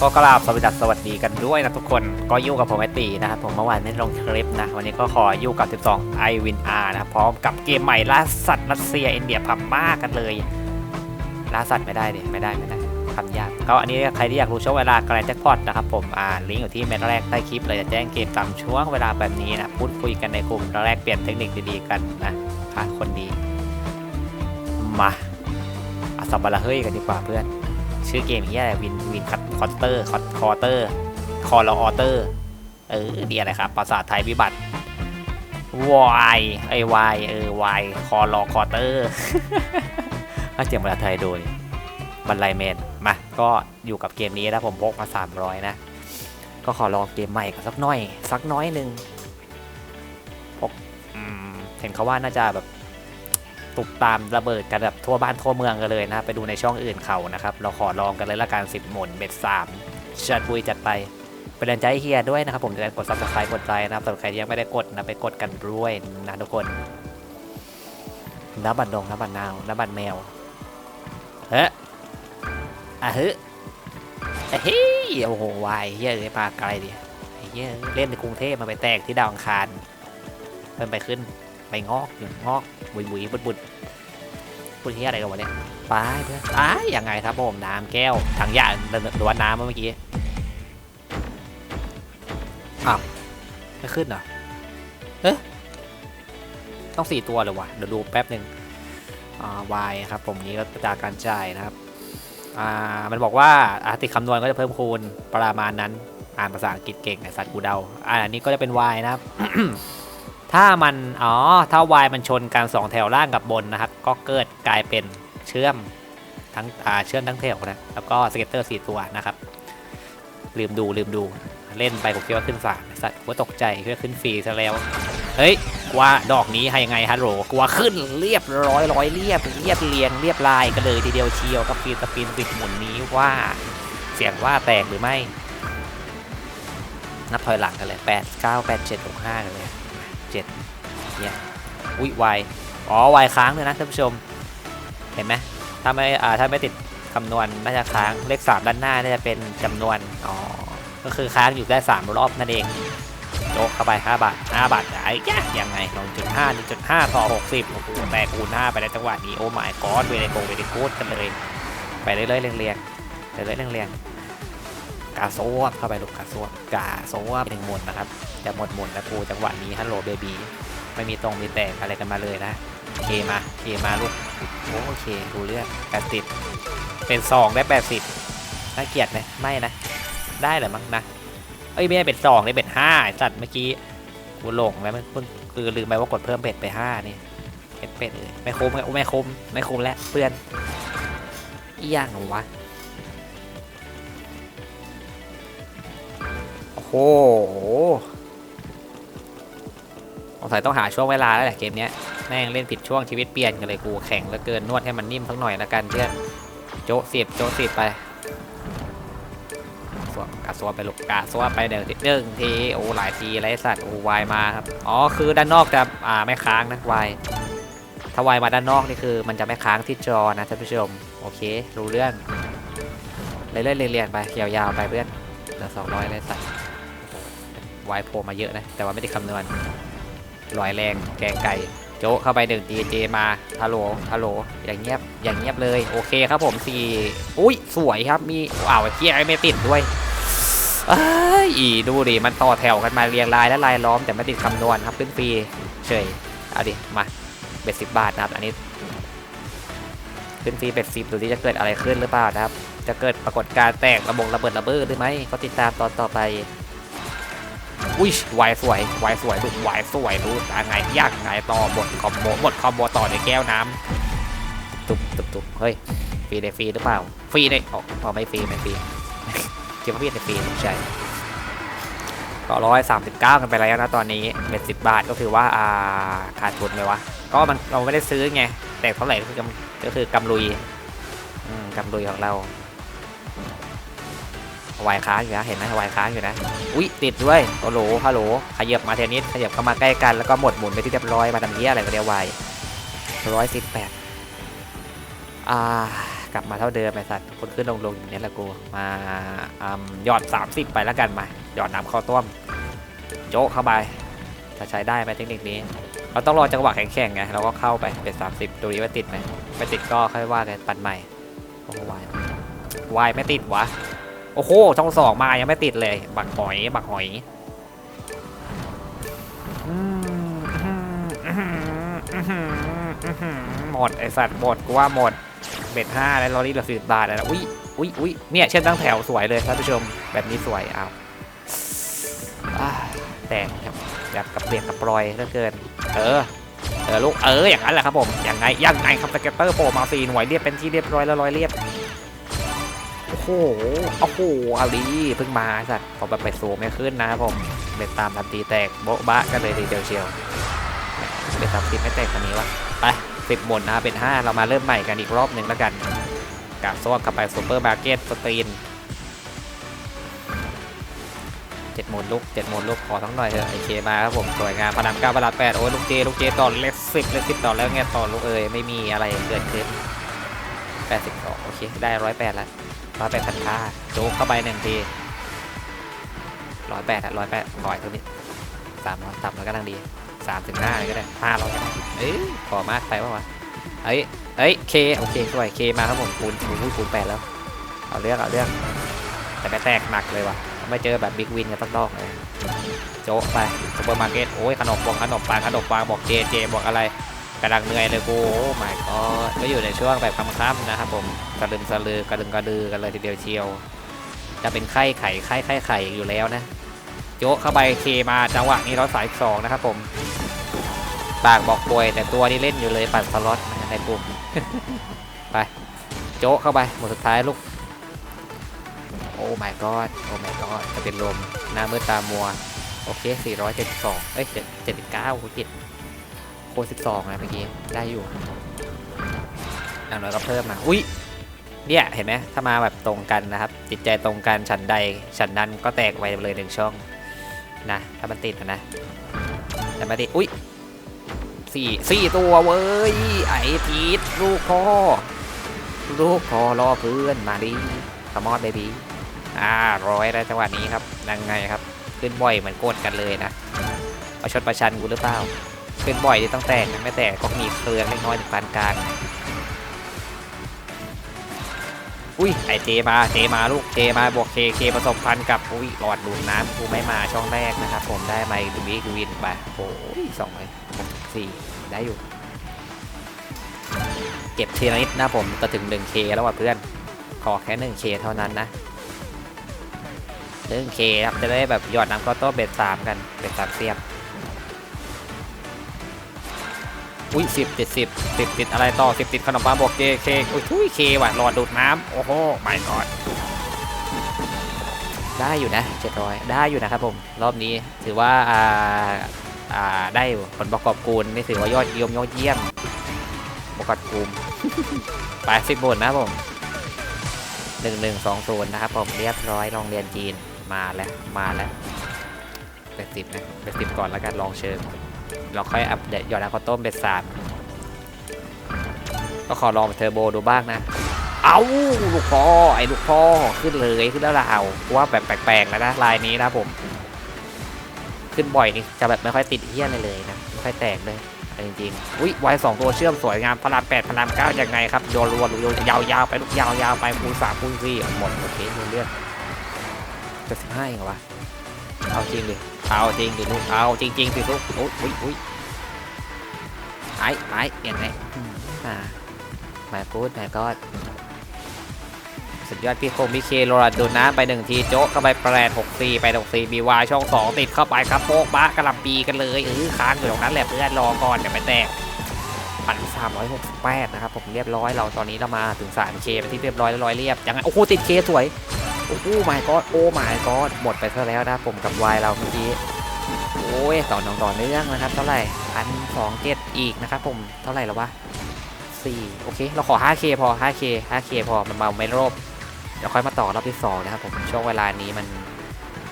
ก็กราบสวัสดีสวัสดีกันด้วยนะทุกคนก็อยู่กับผมไอตีนะครับผมเมื่อวานไม่ได้ลงคลิปนะ วันนี้ก็ขออยู่กับ 12 i Win R นะพร้อมกับเกมใหม่ล่าสัตว์รัสเซียอินเดียพม่ากันเลยล่าสัตว์ไม่ได้ดิไม่ได้ไม่ได้ทำยากก็อันนี้ใครที่อยากรู้ช่วงเวลาการแจ็คพอตนะครับผมอ่าลิงก์อยู่ที่เมนแรกใต้คลิปเลยจะแจ้งเกมตามช่วงเวลาแบบนี้นะพูดคุยกันในกลุ่มแรกเปลี่ยนเทคนิคดีๆกันนะค่ะคนดีมาอาสับบาระเฮ้ยกันดีกว่าเพื่อน ชื่อเกมเฮียอะไรวินวินคัตคอตเตอร์คอคอเตอร์คอร์ลออเตอร์เออดีอะไรครับภาษาไทยวิบัติวายไอวายเออวายคอรอคอเตอร์ถ้าเสียงภาษาไทยโดยบรรลัยเมนมาก็อยู่กับเกมนี้นะผมพกมา 300 นะ ก็ขอลองเกมใหม่กันสักน่อย สักน้อยหนึ่งพกอืมเห็นเขาว่าน่าจะแบบ ตุบตามระเบิดกันแบบทั่วบ้านทั่วเมืองกันเลยนะไปดูในช่องอื่นเขานะครับ เราขอลองกันเลยละกันสิบหมุนเบ็ดสามจัดบุยจัดไปเป็นแรงใจเฮียด้วยนะครับ ผมจะกดซับสไครต์กดไลค์นะครับสำหรับใครที่ยังไม่ได้กดนะไปกดกันด้วยนะทุกคนน้ำบัตรดงน้ำบัตรนาวน้ำบัตรแมวเฮ้อะเฮ้ยเฮ้ยโอ้โหวายเฮียเลยปากไกลดิไอ้เฮียเล่นในกรุงเทพมาไปแตกที่ดาวอังคารเพิ่มไปขึ้น ไปงอกอยู่งอกบุยบุยบุดบุดพูดที่อะไรกันวะเนี่ยไปเพื่อนไปยังไงครับผมน้ำแก้วถังยาหรือว่าน้ำเมื่อกี้อ้าวไม่ขึ้นเหรอเอ๊ะต้องสี่ตัวเลยวะเดี๋ยวดูแป๊บหนึ่งอ่าวายครับผมนี้ก็จากการจ่ายนะครับอ่ามันบอกว่าอาติคำนวณก็จะเพิ่มคูณประมาณนั้น อ่านภาษาอังกฤษเก่งไอสัตว์กูเดาอ่าอันนี้ก็จะเป็น y นะครับ ถ้ามันอ๋อถ้าวายมันชนกันสองแถวล่างกับบนนะครับ ก็เกิดกลายเป็นเชื่อมทั้งอ่าเชื่อมทั้งแถวนะแล้วก็สเก็ตเตอร์สี่ตัวนะครับลืมดูลืมดูเล่นไปผมคิดว่าขึ้นสามสัตว์ว่าตกใจคิดว่าขึ้นฟรีซะแล้วเฮ้ยว่าดอกนี้ให้ยังไงฮัลโหลกว่าขึ้นเรียบร้อยร้อยเรียบเรียบเรียงเรียบลายกันเลยทีเดียวเชียวกับฟีนสปินสิดหมุนนี้ว่าเสียงว่าแตกหรือไม่ นับถอยหลังกันเลยแปดเก้าแปดเจ็ดหกห้ากันเลย เจ็ดเนี่ยอุ้ยวายอ๋อวายค้างเลยนะท่านผู้ชม เห็นไหมถ้าไม่อ่าถ้าไม่ติดคำนวณน่าจะค้างเลขสามด้านหน้าน่าจะเป็นจำนวนอ๋อก็คือค้างอยู่ได้สามรอบนั่นเองโจกเข้าไป 5 บาท 5 บาทไอ้ยะยังไง1.5 1.5 ต่อ 60โอ้โหแตกคูณ5ไปในจังหวะนี้โอ้หมายก้อนเวเลโกเวเลโกดกันเลยไปเรื่อยๆเรียงๆเรื่อยๆเรียงๆ กาโซวเข้าไปลูกกาโซวกาโซวหนึ่งหมดนะครับจะหมดหมุนนะกูจังหวะนี้ฮัลโหลเบบีไม่มีตรงมีแตกอะไรกันมาเลยนะเคมาเคมาลูกโอเคดูเรื่องการติดเป็นสองได้แปดสิบน่าเกียดไหมไม่นะ ได้เหรอมั้งนะเอ้ยไม่ได้เป็นสองได้เป็นห้าจัดเมื่อกี้กูหลงไปมันคือลืมไปว่ากดเพิ่มเป็ดไปห้านี่เป็ดเป็ดเลยไม่คุ้มไงไม่คุ้มไม่คุ้มแล้วเพื่อนอีหย่างหรอวะ หสงสัยต้องหาช่วงเวลาแล้วแหละเกมนี้แม่งเล่นผิดช่วงชีวิตเปลี่ยนกันเลยกูแข่งแล้วเกินนวดให้มันนิ่มสักหน่อยละกันเพื่อนโจ๊ะสิบโจ๊ะสิบไปสวกาสวไปลูกกาสวไปเดี๋ยวทีหนึ่งทีโอ้หลายทีไรสัตว์โอ้วายมาครับอ๋อคือด้านนอกจะอ่าไม่ค้างนะวายถ้าวายมาด้านนอกนี่คือ มันจะไม่ค้างที่จอนะท่านผู้ชมโอเค รู้เรื่องเรื่อยๆเรียนๆไปยาวๆไปเพื่อนเหลือสองร้อยไรสัตว์ วายโผล่มาเยอะนะ แต่ว่าไม่ได้คำนวณลอยแรงแกงไก่ โจะเข้าไปหนึ่งดีเจมาฮัลโหลฮัลโหลอย่างเงียบอย่างเงียบเลย โอเคครับผมสี่อุ้ยสวยครับมีอ้าวเกียไม่ติดด้วยอีดูดิมันต่อแถวกันมาเรียงรายและลายล้อมแต่ไม่ติดคำนวณครับขึ้นฟรีเฉยเอาดิมาเบ็ดสิบบาทนะครับ อันนี้ขึ้นฟรีเบ็ดสิบดูดิจะเกิดอะไรขึ้นหรือเปล่านะครับ จะเกิดปรากฏการณ์แตกระบงระเบิดระเบ้อหรือไม่ก็ติดตามตอนต่อไป อุ้ยวายสวยวายสวยลูกวายสวยรู้ยังไงยากไงต่อหมดคอมโบหมดคอมโบต่อในแก้วน้ำตุบตุบตุบเฮ้ยฟรีได้ฟรีหรือเปล่าฟรีได้อออ๋อไม่ฟรีไม่ฟรีคิดว่าพี่ได้ฟรีใช่ก็ร้อยสามสิบเก้ากันไปแล้วนะตอนนี้เบ็ดสิบบาทก็คือว่าอ่าขาดทุนไหมวะก็มันเราไม่ได้ซื้อไงแต่เท่าไหร่ก็คือกำก็คือกำลุยอืมกำลุยของเรา วายค้างอยู่นะเห็นไหมวายค้างอยู่นะอุ๊ยติดด้วยโอ้โหฮัลโหลขยับมาเทนนิสขยับเข้ามาใกล้กันแล้วก็หมดหมุนไปที่เรียบร้อยมาทำเหี้ยอะไรก็เดียววายร้อยสิบแปดอ่ากลับมาเท่าเดิมไอ้สัตว์คนขึ้นลงลงอย่างนี้แหละกูมาอ่ำหยอด 30 ไปแล้วกันมาหยอดน้ำข้าวต้มโจ๊ะเข้าไปจะใช้ได้ไหมเทคนิคนี้ เราต้องรอจังหวะแข็งๆไงเราก็เข้าไปเป็น 30 ดูดิว่าติดไหมไม่ติดก็ค่อยว่ากันปันใหม่โอ้วายวายไม่ติดวะ โอ้โหช่องสองมายังไม่ติดเลย บักหอยบักหอยหมดไอสัตว์หมดกูว่าหมดเบ็ดห้าแล้วลอรี่เหลือสิบบาทแล้วอุ้ยอุ้ยอุ้ยเนี่ยเช่นตั้งแถวสวยเลยท่านผู้ชมแบบนี้สวยอ้าวอ่าแต่ครับแบบกับเปียกกับปลอยเหลือเกิน เออเออลูกเอออย่างนั้นแหละครับผมอย่างไงอยังไงครับสเก็ตเตอร์โผล่มาสี่หน่วยเรียบเป็นที่เรียบร้อยแล้วร้อยเรียบ โอ้โห โอ้โหอาดีเพิ่งมาสัตว์ ผมแบบไปสูงไม่ขึ้นนะครับผมเป็นตามทันทีแตกโบ๊ะบะกันเลยทีเดียวเชียวเป็นตามติดไม่แตกคันนี้วะ ไปสิบหมดนะเป็นห้าเรามาเริ่มใหม่กันอีกรอบหนึ่งแล้วกันกับซวกกลับไปซูเปอร์มาร์เก็ตสตรีนเจ็ดหมดลุกเจ็ดหมดลุกขอทั้งหน่อยเถอะไอเคมาครับผมสวยงามพนันเก้าพนันแปดโอ้ยลูกเจลูกเจต่อเล็กสิบเล็กสิบต่อแล้วไงต่อลูกเอยไม่มีอะไรเกิดขึ้น แปดสิบสองโอเค ได้ร้อยแปดล้วร้อยแปดพันค่าโจ๊กเข้าไปหนึ่งทีร้อยแปดอะร้อยแปดขออีกเท่านี้สามร้อยต่ำแล้วก็ดังดีสามถึงห้าเลยก็ได้ห้าร้อยก็ได้เอ้ยขอมากไปปะวะเอ้ยเอ้ยเคโอเคสวยเคมาครับผมคูณคูณคูณแปดแล้ว เอาเรื่องเอาเรื่อง แต่ไปแตกหนักเลยว่ะไม่เจอแบบบิ๊กวินกันตั้งรอบเลยโจ๊กไปซูเปอร์มาร์เก็ตโอ้ยขนมปงขนมปังขนมปังบอกเจเจบอกอะไร กำลังเหนื่อยเลยกูโอ้ my god ก็อยู่ในช่วงแบบค่ำๆนะครับผมกระดึงสะลือกระดึงกระดือกันเลยทีเดียวเชียว จะเป็นไข้ไข่ไข้ไข้ไข่อยู่แล้วนะ โจ๊กเข้าไปเคมาจังหวะนี้ร้อยสายสองนะครับผมปากบอกป่วยแต่ตัวนี่เล่นอยู่เลยปั่นสล็อตนะในปุ่มไป โจ๊กเข้าไปหมดสุดท้ายลูกโอ้ my god โอ้ my god จะเป็นลมหน้ามืดตามัว โอเค 472 เอ้ย 79โคจิต โค12นะเมื่อกี้ได้อยู่อย่างน้อยก็เพิ่มมาอุ้ยเนี่ยเห็นไหมถ้ามาแบบตรงกันนะครับจิตใจตรงกันฉันใดฉันนั้นก็แตกไวเลยหนึ่งช่องนะถ้ามันติดนะแต่ไม่ติดอุ้ยสี่สี่ตัวเว้ยไอ้พีทลูกพ่อลูกพ่อรอเพื่อนมาดิขมอดเบบี้อ่าร้อยแล้วจังหวะนี้ครับยังไงครับ ขึ้นบ่อยเหมือนโกดกันเลยนะประชดประชันกูหรือเปล่า ขึ้นบ่อยที่ต้องแตกนะไม่แตกก็มีเครืองเล็กน้อยถึงปานกลางอุ้ยไอเจมาเจมาลูกเจมาบวกเคเคผสมพันธ์กับอุ้ยหลอดดูดน้ำกูไม่มาช่องแรกนะครับผมได้ไมค์ดูวิกวินไปโอ้ยสองเลยสี่ได้อยู่ เก็บทีละนิดนะผมจะถึง 1K แล้วว่ะเพื่อน ขอแค่ 1K เท่านั้นนะ 1K ครับจะได้แบบหยอดน้ำข้าวต้มเบ็ดสามกันเบ็ดสามเสียบ อุ้ยสิบติดสิบสิบติดอะไรต่อสิบติดขนมปังบวกเจเคอุ้ยทุยเคว่ะหลอดดูดน้ำโอ้โหไม่กอดได้อยู่นะเจ็ดร้อยได้อยู่นะครับผมรอบนี้ถือว่าอ่าอ่าได้ผลประกอบกูลนี่ถือว่ายอดเยี่ยมยอดเยี่ยมประกอบกูลแปดสิบบนนะครับผมหนึ่งหนึ่งสองศูนนะครับผมเรียบร้อยโรงเรียนจีนมาแล้วมาแล้วเป็นสิบนะเป็นสิบก่อนแล้วกันลองเชิง เราค่อยอัปเดตยอดน้ำข้าวต้มเบ็ดสามก็ขอลองเทอร์โบดูบ้างนะ เอาลูกพ่อไอ้ลูกพ่อขึ้นเลยขึ้นแล้วเราว่าแบบแปลกๆแล้วนะลายนี้นะผม ขึ้นบ่อยนี่จะแบบไม่ค่อยติดเฮี้ยอะไรเลยนะไม่ค่อยแตกเลยจริงๆอุ้ยวายสองตัวเชื่อมสวยงามพลามแปดพลามเก้ายังไงครับโยนรวนโยนยาวๆไปลูกยาวๆไปคูณสามคูณสี่หมดโอเคมูเรื่องจะสิบห้าเองเหรอวะ เอาจริงดิเอาจริงดิลูกเอาจริงๆสิงดิลูกอุ้ยอุ้ยอุ้ยไอ้ไอ้เปลี่ยนไหมอ่าแม่พูดแม่ก็สุดยอดพี่โคงพี่เคโรลัดดนน้ำไปหนึ่งทีโจ๊กเข้าไปแปดหกสี่ไปหกสี่มีวายช่องสองติดเข้าไปครับโป๊กบะกระลำปีกันเลยเออค้างอยู่ตรงนั้นแหละเพื่อนรอก่อนเดี๋ยวไปแตกพันสามร้อยหกสิบแปดนะครับผมเรียบร้อยเราตอนนี้เรามาถึงสามเคเป็นที่เรียบร้อยแล้วร้อยเรียบยังไงโอ้โหติดเคสวย โอ้ my god โอ้ my god หมดไปซะแล้วนะผมกับวายเราเมื่อกี้โอ้ยต่อหนองต่อเนื่องนะครับ เท่าไหร่พันสองเจ็ดอีกนะครับผมเท่าไหร่แล้ววะสี่โอเค เราขอ 5k พอ 5k 5k พอมันเบาไม่รอบเดี๋ยวค่อยมาต่อรอบที่สองนะครับผมช่วงเวลานี้มัน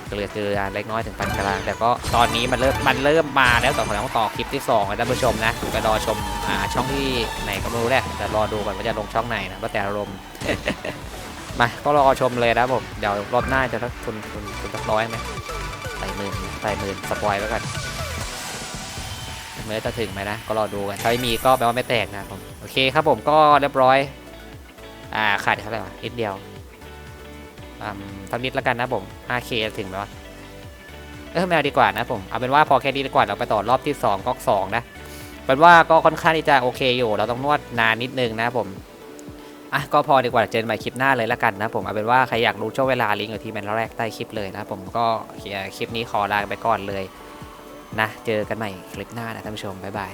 เกลือเกลือเล็กน้อยถึงปานกลางแต่ก็ตอนนี้มันเริ่มมันเริ่มมาแล้วต่อไปต้องต่อคลิปที่2นะท่านผู้ชมนะไปรอชมอ่าช่องที่ไหนก็ไม่รู้แหละแต่รอดูก่อนว่าจะลงช่องไหนนะว่าแต่อารมณ์ มาก็รอชมเลยนะผม เดี๋ยวรอบหน้าจะทักคุณคุณคุณสักร้อยไหมใส่หมื่นใส่หมื่นสปอยไว้ก่อนเมื่อจะถึงไหมนะ ก็รอดูกันถ้าไม่มีก็แปลว่าไม่แตกนะผม โอเคครับผมก็เรียบร้อย อ่าขาดเท่าไหร่วะนิดเดียวอืมทำนิดแล้วกันนะผม 5k ถึงไหมวะเออไม่เอาดีกว่านะผม เอาเป็นว่าพอแค่นี้ดีกว่าเราไปต่อรอบที่2ก๊อก2นะเป็นว่าก็ค่อนข้างที่จะโอเคอยู่ เราต้องนวดนานนิดนึงนะผม อะก็พอดีกว่าเจอกันใหม่คลิปหน้าเลยละกันนะผมเอาเป็นว่าใครอยากรู้ช่วงเวลาลิงก์อยู่ที่แมนแรกใต้คลิปเลยนะผมก็เคลียร์คลิปนี้ขอลาไปก่อนเลยนะเจอกันใหม่คลิปหน้านะท่านผู้ชมบ๊ายบาย